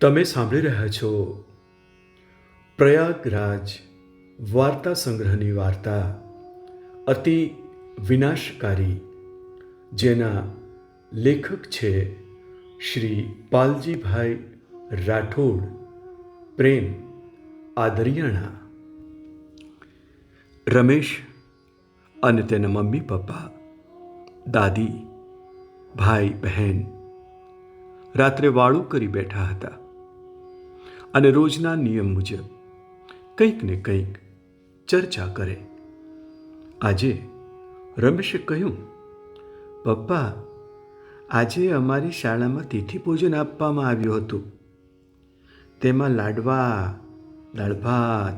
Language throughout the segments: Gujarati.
તમે સાંભળી રહ્યા છો પ્રયાગરાજ વાર્તા સંગ્રહની વાર્તા, અતિ વિનાશકારી, જેના લેખક છે શ્રી પાલજીભાઈ રાઠોડ, પ્રેમ આદરિયાણા. રમેશ અને તેના મમ્મી પપ્પા, દાદી, ભાઈ બહેન રાત્રે વાળું કરી બેઠા હતા. અને રોજના નિયમ મુજબ કંઈક ને કંઈક ચર્ચા કરે. આજે રમેશે કહ્યું, પપ્પા, આજે અમારી શાળામાં તિથિ ભોજન આપવામાં આવ્યું હતું. તેમાં લાડવા દાળ ભાત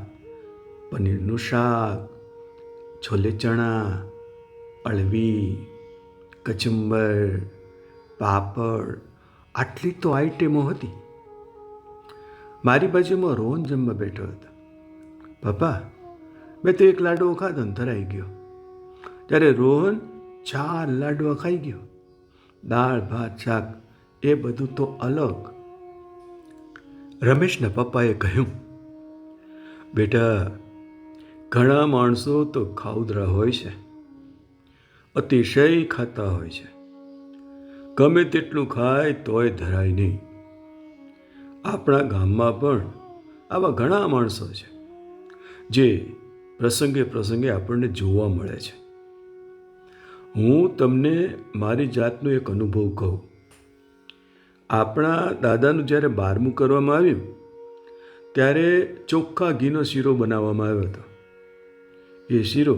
પનીરનું શાક, છોલે ચણા, અળવી, કચુંબર, પાપડ, આટલી તો આઈટમો હતી. મારી બાજુમાં રોહન જમવા બેઠો હતો. પપ્પા, મેં તો એક લાડવો ખાધો ને ધરાઈ ગયો. ત્યારે રોહન ચાર લાડવા ખાઈ ગયો. દાળ, ભાત, શાક, એ બધું તો અલગ. રમેશના પપ્પાએ કહ્યું, બેટા, ઘણા માણસો તો ખાઉદરા હોય છે. અતિશય ખાતા હોય છે. ગમે તેટલું ખાય તોય ધરાય નહીં. આપણા ગામમાં પણ આવા ઘણા માણસો છે, જે પ્રસંગે પ્રસંગે આપણને જોવા મળે છે. હું તમને મારી જાતનો એક અનુભવ કહું. આપણા દાદાનું જ્યારે બારમું કરવામાં આવ્યું, ત્યારે ચોખ્ખા ઘીનો શીરો બનાવવામાં આવ્યો હતો. એ શીરો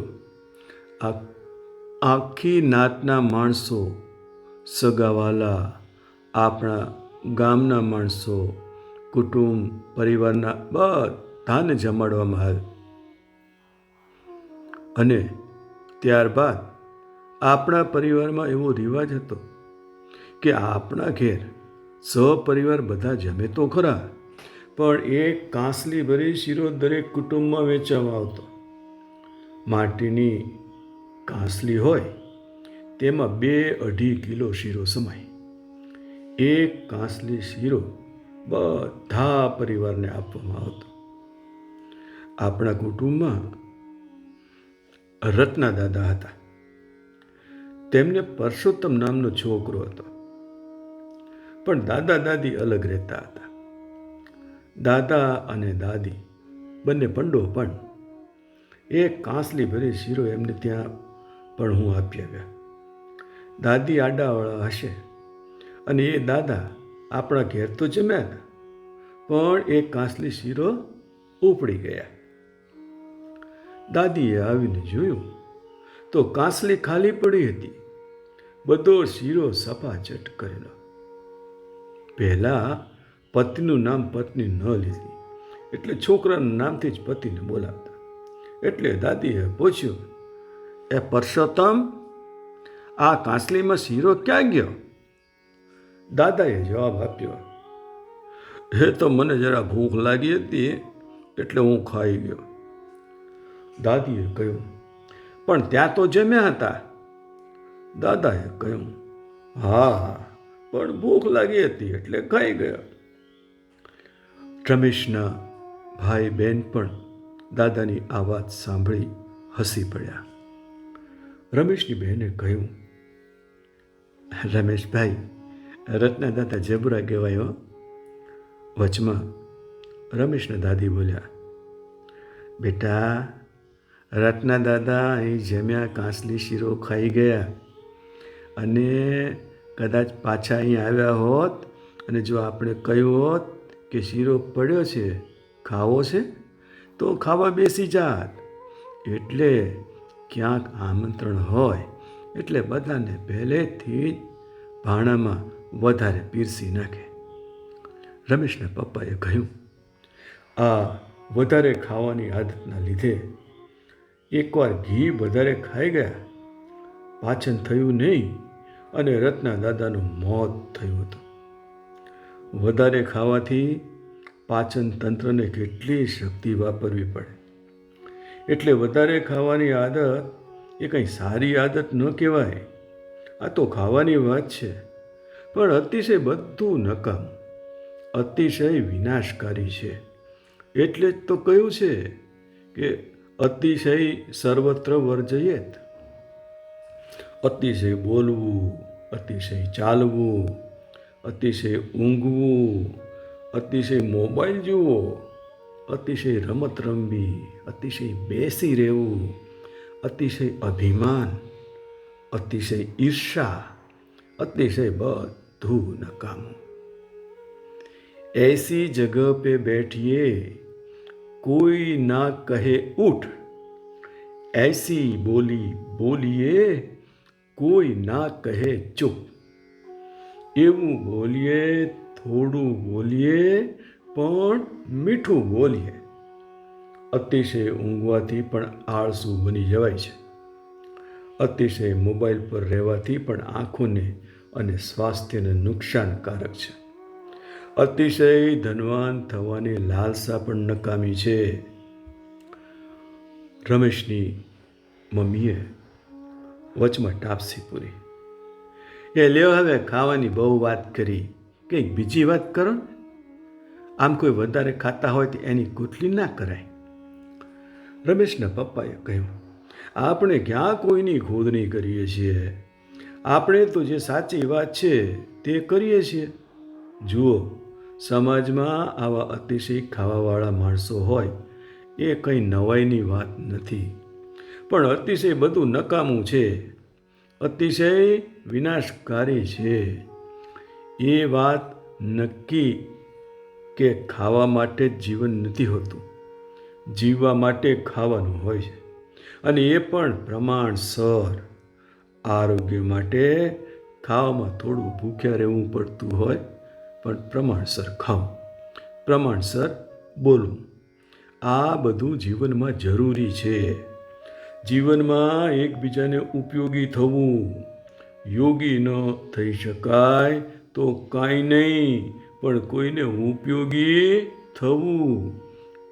આખી નાતના માણસો, સગાવાલા, આપણા ગામના માણસો કુટુંબ, પરિવારના બધાને જમાડવામાં આવે. અને ત્યારબાદ આપણા પરિવારમાં એવો રિવાજ હતો કે આપણા ઘેર સહપરિવાર બધા જમે તો ખરા, પણ એક કાંસલી ભરી શીરો દરેક કુટુંબમાં વેચવામાં આવતો. માટીની કાંસલી હોય તેમાં બે અઢી કિલો શીરો સમાય. એક કાંસલી શીરો બધા પરિવારને આપવામાં આવતો. આપણા કુટુંબમાં રત્ના દાદા હતા. તેમને પરસોત્તમ નામનો છોકરો હતો. પણ દાદા દાદી અલગ રહેતા હતા. દાદા અને દાદી બંને પંડો પણ એક કાંસલી ભરી શીરો એમને ત્યાં પણ હું આપી આવ્યા. દાદી આડાવાળા હશે અને એ દાદા આપણા ઘેર તો જમ્યા હતા, પણ એ કાંસલી શીરો ઉપડી ગયા. દાદીએ આવીને જોયું તો કાંસલી ખાલી પડી હતી, બધો શીરો સપાચટ કરેલો. પહેલાં પતિનું નામ પત્ની ન લીધી, એટલે છોકરાના નામથી જ પતિને બોલાવતા. એટલે દાદીએ પૂછ્યું, એ પરસોત્તમ, આ કાંસલીમાં શીરો ક્યાં ગયો? દાદાએ જવાબ આપ્યો, હે તો મને જરા ભૂખ લાગી હતી, એટલે હું ખાઈ ગયો. દાદીએ કહ્યું, પણ ત્યાં તો જમ્યા હતા. દાદાએ કહ્યું, હા પણ ભૂખ લાગી હતી, એટલે ખાઈ ગયો. રમેશના ભાઈ બહેન પણ દાદાની આ વાત સાંભળી હસી પડ્યા. રમેશની બહેને કહ્યું, રમેશભાઈ રત્ના દાદા જબરા કહેવાય. વચમાં રમેશના દાદી બોલ્યા, બેટા રત્ના દાદા અહીં જમ્યા કાંસલી શીરો ખાઈ ગયા અને કદાચ પાછા અહીં આવ્યા હોત અને જો આપણે કહ્યું હોત કે શીરો પડ્યો છે, ખાવો છે, તો ખાવા બેસી જાત. એટલે ક્યાંક આમંત્રણ હોય, એટલે બધાને પહેલેથી જ ભાણામાં વધારે પીરસી નાખે. રમેશના પપ્પાએ કહ્યું, આ વધારે ખાવાની આદતના લીધે એકવાર ઘી વધારે ખાઈ ગયા, પાચન થયું નહીં અને રત્ના દાદાનું મોત થયું હતું. વધારે ખાવાથી પાચન તંત્રને કેટલી શક્તિ વાપરવી પડે. એટલે વધારે ખાવાની આદત એ કંઈ સારી આદત ન કહેવાય. આ તો ખાવાની વાત છે. પણ અતિશય બધું નકામ. અતિશય વિનાશકારી છે. એટલે જ તો કહ્યું છે કે અતિશય સર્વત્ર વર્જયેત. અતિશય બોલવું, અતિશય ચાલવું, અતિશય ઊંઘવું, અતિશય મોબાઈલ જુઓ, અતિશય રમત રમવી, અતિશય બેસી રહેવું, અતિશય અભિમાન, અતિશય ઈર્ષા અતિશય બધું બધું નકામું એસી જગહ પે બેઠીએ, કોઈ ના કહે ઉઠ. એસી બોલી બોલીએ, કોઈ ના કહે ચૂપ. એવું બોલીએ, થોડું બોલીએ, પણ મીઠું બોલીએ. અતિશય ઊંઘવાથી પણ આળસુ બની જવાય છે. અતિશય મોબાઈલ પર રહેવાથી પણ આંખોને અને સ્વાસ્થ્યને નુકસાનકારક છે. અતિશય ધનવાન થવાની લાલસા પણ નકામી છે. રમેશની મમ્મીએ વચમાં ટાપસી પૂરી. એ લ્યો હવે ખાવાની બહુ વાત કરી. કંઈક બીજી વાત કરો ને. આમ કોઈ વધારે ખાતા હોય તો એની ગુટલી ના કરાય. રમેશના પપ્પાએ કહ્યું, આપણે ક્યાં કોઈની ખોદણી કરીએ છીએ. આપણે તો જે સાચી વાત છે તે કરીએ છીએ. જુઓ, સમાજમાં આવા અતિશય ખાવાવાળા માણસો હોય, એ કંઈ નવાઈની વાત નથી. પણ અતિશય બધું નકામું છે. અતિશય વિનાશકારી છે. એ વાત નક્કી કે ખાવા માટે જીવન નથી હોતું. જીવવા માટે ખાવાનું હોય છે. અને એ પણ પ્રમાણસર. આરોગ્ય માટે ખાવામાં થોડું ભૂખ્યા રહેવું પડતું હોય, પણ પ્રમાણસર ખાવું. પ્રમાણસર બોલવું. આ બધું જીવનમાં જરૂરી છે. જીવનમાં એકબીજાને ઉપયોગી થવું. યોગી ન થઈ શકાય તો કાંઈ નહીં, પણ કોઈને ઉપયોગી થવું.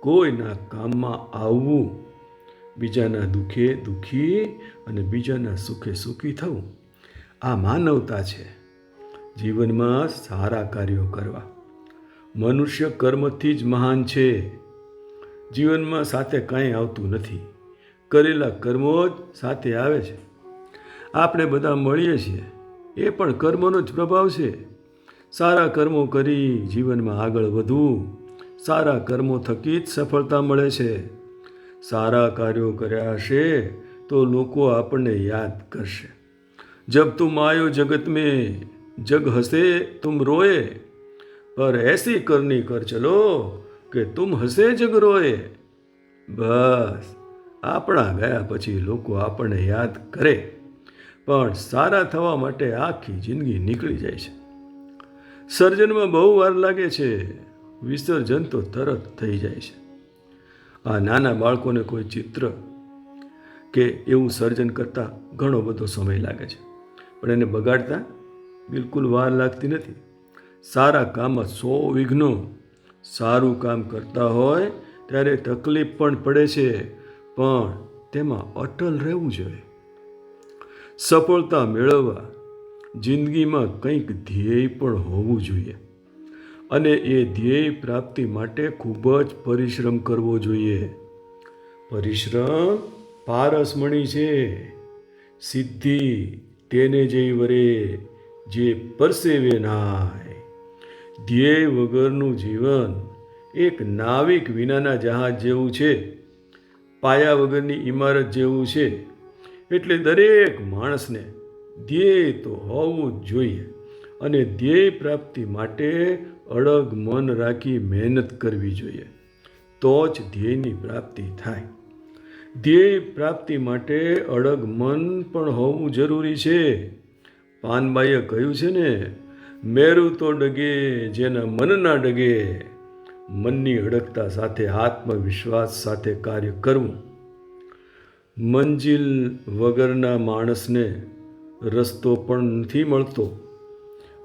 કોઈના કામમાં આવવું. બીજાના દુઃખે દુઃખી અને બીજાના સુખે સુખી થવું. આ માનવતા છે. જીવનમાં સારા કાર્યો કરવા. મનુષ્ય કર્મથી જ મહાન છે. જીવનમાં સાથે કાંઈ આવતું નથી. કરેલા કર્મો જ સાથે આવે છે. આપણે બધા મળીએ છીએ. એ પણ કર્મનો જ પ્રભાવ છે. સારા કર્મો કરી જીવનમાં આગળ વધવું. સારા કર્મો થકી જ સફળતા મળે છે. સારા કાર્યો કર્યા હશે તો લોકો આપણને યાદ કરશે. જબ તુમ આયો જગત મેં, જગ હસે તુમ રોએ. પર એસી કરની કર ચલો કે તુમ હસે જગ રોએ. બસ, આપણા ગયા પછી લોકો આપણને યાદ કરે. પણ સારા થવા માટે આખી જિંદગી નીકળી જાય છે. સર્જનમાં બહુ વાર લાગે છે. વિસર્જન તો તરત થઈ જાય છે. આ નાના બાળકોને કોઈ ચિત્ર કે એવું સર્જન કરતાં ઘણો બધો સમય લાગે છે. પણ એને બગાડતા બિલકુલ વાર લાગતી નથી. સારા કામમાં સો વિઘ્નો સારું કામ કરતા હોય ત્યારે તકલીફ પણ પડે છે. પણ તેમાં અટલ રહેવું જોઈએ. સફળતા મેળવવા જિંદગીમાં કંઈક ધ્યેય પણ હોવું જોઈએ. અને એ ધ્યેય પ્રાપ્તિ માટે ખૂબ જ પરિશ્રમ કરવો જોઈએ. પરિશ્રમ પારસમણી છે. સિદ્ધિ તેને જઈ વરે, જે પરસેવે નાય. ધ્યેય વગરનું જીવન એક નાવિક વિનાના જહાજ જેવું છે. પાયા વગરની ઇમારત જેવું છે. એટલે દરેક માણસને ધ્યેય તો હોવું જ જોઈએ. અને ધ્યેય પ્રાપ્તિ માટે અડગ મન રાખી મહેનત કરવી જોઈએ. તો જ ધ્યેયની પ્રાપ્તિ થાય. ધ્યેય પ્રાપ્તિ માટે અડગ મન પણ હોવું જરૂરી છે. પાનબાઈએ કહ્યું છે ને, મેરું તો ડગે જેના મનના ડગે. મનની અડગતા સાથે, આત્મવિશ્વાસ સાથે કાર્ય કરવું. મંજિલ વગરના માણસને રસ્તો પણ નથી મળતો.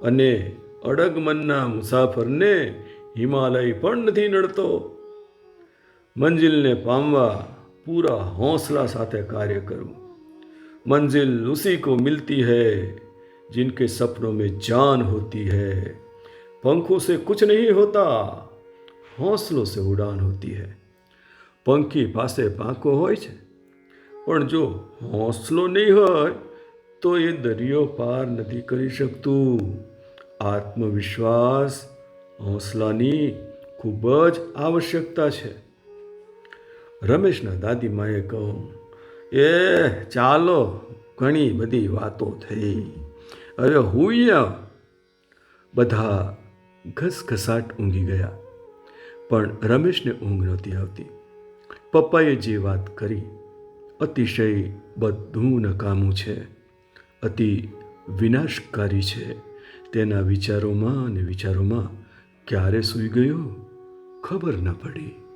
અને અડગમનના મુસાફરને હિમાલય પણ નથી નડતો મંજિલને પામવા પૂરા हौसला સાથે કાર્ય કરવું મંજિલ ઉસી કો મિલતી હૈ जिनके सपनों में जान होती है पंखों से कुछ नहीं होता हौसलों से उड़ान होती है પંખી પાસે પાંખો હોય છે પણ જો હોંસલો નહીં હોય તો એ દરિયો પાર નથી કરી શકતું આત્મવિશ્વાસ, હોંસલાની ખૂબ જ આવશ્યકતા છે. રમેશના દાદીમાએ કહું એ ચાલો, ઘણી બધી વાતો થઈ. હવે હુંય બધા ઘસઘસાટ ઊંઘી ગયા. પણ રમેશને ઊંઘ નહોતી આવતી. પપ્પાએ જે વાત કરી, અતિશય બધું નકામું છે. અતિ વિનાશકારી છે. તેના વિચારોમાં અને વિચારોમાં ક્યારે સૂઈ ગયો? ખબર ન પડી.